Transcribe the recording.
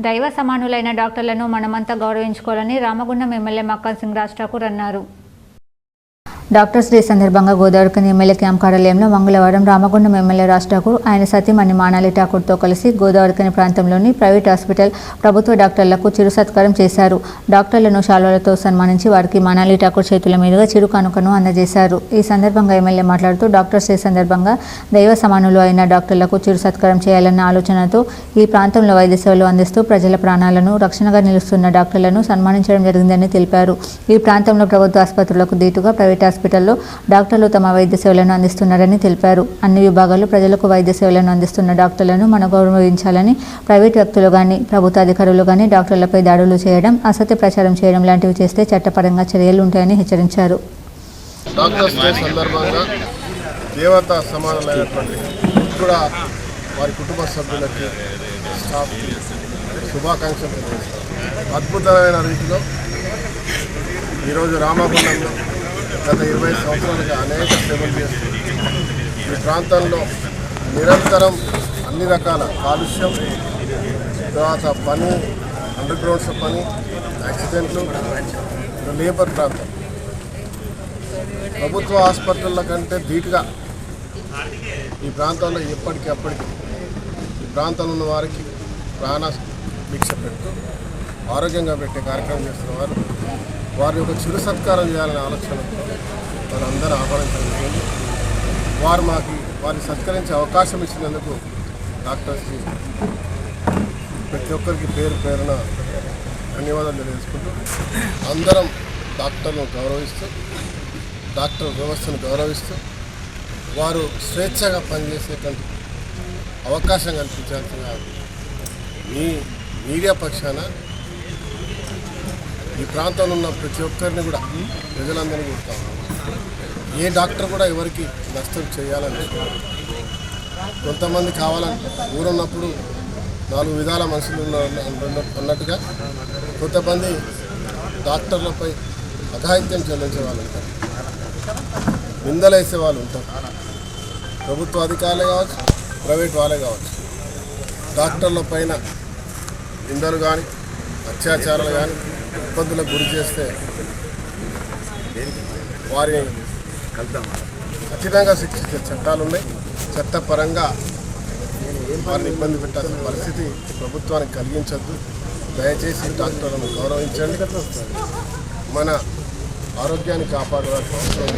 దైవ సమానులైన డాక్టర్లను మనమంతా గౌరవించుకోవాలని రామగుండం ఎమ్మెల్యే మక్కన్ సింగ్ రాజ్ ఠాకూర్ అన్నారు. డాక్టర్స్ డే సందర్భంగా గోదావరికి ఎమ్మెల్యే క్యాంప్ కార్యాలయంలో మంగళవారం రామగుండం ఎమ్మెల్యే రాజ్ ఠాకూర్ ఆయన సతీమణి మానాలి ఠాకూర్తో కలిసి గోదావరికని ప్రాంతంలోని ప్రైవేట్ హాస్పిటల్ ప్రభుత్వ డాక్టర్లకు చిరు సత్కారం చేశారు. డాక్టర్లను శాలువలతో సన్మానించి వారికి మానాలి ఠాకూర్ చేతుల మీదుగా చిరు కానుకను అందజేశారు. ఈ సందర్భంగా ఎమ్మెల్యే మాట్లాడుతూ డాక్టర్స్ డే సందర్భంగా దైవ సమానులు అయిన డాక్టర్లకు చిరు సత్కారం చేయాలన్న ఆలోచనతో ఈ ప్రాంతంలో వైద్య సేవలు అందిస్తూ ప్రజల ప్రాణాలను రక్షణగా నిలుస్తున్న డాక్టర్లను సన్మానించడం జరిగిందని తెలిపారు. ఈ ప్రాంతంలో ప్రభుత్వ ఆసుపత్రులకు దీటుగా ప్రైవేట్ హాస్పిటల్లో డాక్టర్లు తమ వైద్య సేవలను అందిస్తున్నారని తెలిపారు. అన్ని విభాగాలు ప్రజలకు వైద్య సేవలను అందిస్తున్న డాక్టర్లను మనం గౌరవించాలని ప్రైవేట్ వ్యక్తులు కానీ ప్రభుత్వ అధికారులు కానీ డాక్టర్లపై దాడులు చేయడం అసత్య ప్రచారం చేయడం లాంటివి చేస్తే చట్టపరంగా చర్యలు ఉంటాయని హెచ్చరించారు. డాక్టర్స్ డే సందర్భంగా సమానమైనటువంటి కూడా వారి కుటుంబ సభ్యులకి శుభాకాంక్షలు అద్భుతమైన రీతిలో ఈరోజు రామగుండంలో గత ఇరవై సంవత్సరాలుగా అనేక సేవలు చేస్తుంది ఈ ప్రాంతంలో నిరంతరం అన్ని రకాల కాలుష్యం తర్వాత పని అండర్ గ్రౌండ్స్ పని యాక్సిడెంట్లు లేబర్ ప్రాంతం. ప్రభుత్వ హాస్పిటళ్ళ కంటే ధీటుగా ఈ ప్రాంతంలో ఎప్పటికీ అప్పటికి ఈ ప్రాంతంలో ఉన్న వారికి ప్రాణ భిక్ష పెడుతూ ఆరోగ్యంగా పెట్టే కార్యక్రమం చేస్తున్న వారు వారి యొక్క చిరు సత్కారం చేయాలనే ఆలోచన మనందరూ ఆహ్వానించడం జరిగింది వారు మాకు వారిని సత్కరించే అవకాశం ఇచ్చినందుకు డాక్టర్స్కి ప్రతి ఒక్కరికి పేరు పేరున ధన్యవాదాలు తెలియజేసుకుంటూ అందరం డాక్టర్లను గౌరవిస్తూ డాక్టర్ వ్యవస్థను గౌరవిస్తూ వారు స్వేచ్ఛగా పనిచేసేటువంటి అవకాశం కల్పించాల్సిన మీ మీడియా పక్షాన ఈ ప్రాంతంలో ఉన్న ప్రతి ఒక్కరిని కూడా ప్రజలందరినీ కూడా ఏ డాక్టర్ కూడా ఎవరికి నష్టం చేయాలని కొంతమంది కావాలని ఊరున్నప్పుడు నాలుగు విధాల మనుషులు ఉన్న- అన్నట్టుగా కొంతమంది డాక్టర్లపై అఘాయిత్యం చెల్లించే వాళ్ళు ఉంటారు. నిందలేసే వాళ్ళు ఉంటారు. ప్రభుత్వ అధికారులే కావచ్చు ప్రైవేట్ వాళ్ళే కావచ్చు. డాక్టర్ల పైన నిందలు కానీ అత్యాచారాలు కానీ ఇబ్బందులకు గురి చేస్తే వారిని ఖచ్చితంగా శిక్షించే చట్టాలు ఉన్నాయి. చట్టపరంగా వారిని ఇబ్బంది పెట్టాల్సిన పరిస్థితి ప్రభుత్వానికి కలిగించద్దు. దయచేసి డాక్టర్లను గౌరవించండి. మన ఆరోగ్యాన్ని కాపాడవలసిన అవసరం